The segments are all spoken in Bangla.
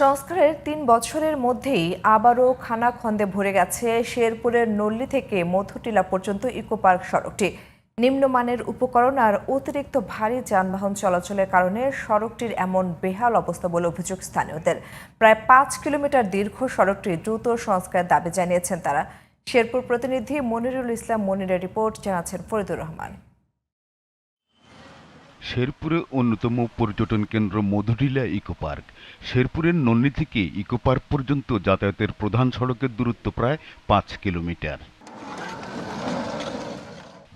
সংস্কারের তিন বছরের মধ্যেই আবারও খানাখন্দে ভরে গেছে শেরপুরের নল্লি থেকে মধুটিলা পর্যন্ত ইকো পার্ক সড়কটি। নিম্নমানের উপকরণ আর অতিরিক্ত ভারী যানবাহন চলাচলের কারণে সড়কটির এমন বেহাল অবস্থা বলে অভিযোগ স্থানীয়দের। প্রায় পাঁচ কিলোমিটার দীর্ঘ সড়কটি দ্রুত সংস্কারের দাবি জানিয়েছেন তারা। শেরপুর প্রতিনিধি মনিরুল ইসলাম মনিরের রিপোর্ট, জানাচ্ছেন ফরিদুর রহমান। শেরপুরে অন্যতম পর্যটন কেন্দ্র মধুটিলা ইকো পার্ক। শেরপুরের নন্নি থেকে ইকো পার্ক পর্যন্ত যাতায়াতের প্রধান সড়কের দূরত্ব প্রায় পাঁচ কিলোমিটার।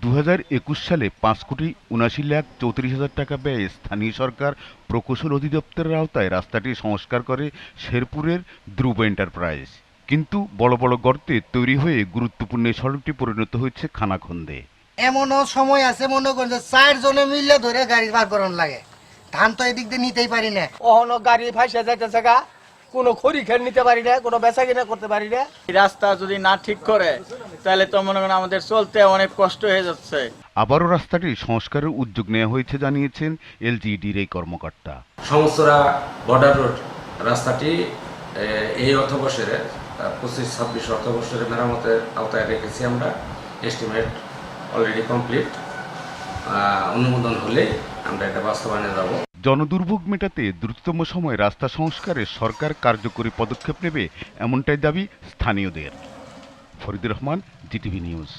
দু হাজার একুশ সালে পাঁচ কোটি উনাশি লাখ চৌত্রিশ হাজার টাকা ব্যয়ে স্থানীয় সরকার প্রকৌশল অধিদপ্তরের আওতায় রাস্তাটি সংস্কার করে শেরপুরের ধ্রুব এন্টারপ্রাইজ। কিন্তু বড় বড় গর্তে তৈরি হয়ে গুরুত্বপূর্ণ সড়কটি পরিণত হয়েছে খানাখন্দে। এমনও সময় আছে মনে করেন যে চার জনে মিললে ধরে গাড়ি বার করার লাগে। ধান তো এদিক দিয়ে নিতেই পারি না। অহনো গাড়ি ফাইসে যাইতেছে গা কোনো খড়ি খের নিতে পারি না কোনো বেচা কিনা করতে পারি না। রাস্তা যদি না ঠিক করে তাহলে তো মনে করেন আমাদের চলতে অনেক কষ্ট হয়ে যাচ্ছে। আবারও রাস্তাটি সংস্কারের উদ্যোগ নেওয়া হয়েছে জানিয়েছেন এলজিডির এই কর্মকর্তা। সমস্তরা বর্ডার রোড রাস্তাটি এই অর্থবর্ষের পঁচিশ ছাব্বিশ অর্থবর্ষের মেরামতের আওতায় রেখেছি আমরা এস্টিমেট অলরেডি কমপ্লিট অনুমোদন হলে আমরা এটা বাস্তবায়নে যাব। জনদুর্ভোগ মেটাতে দ্রুততম সময়ে রাস্তা সংস্কারে সরকার কার্যকরী পদক্ষেপ নেবে এমনটাই দাবি স্থানীয়দের। Faridur Rahman GTV news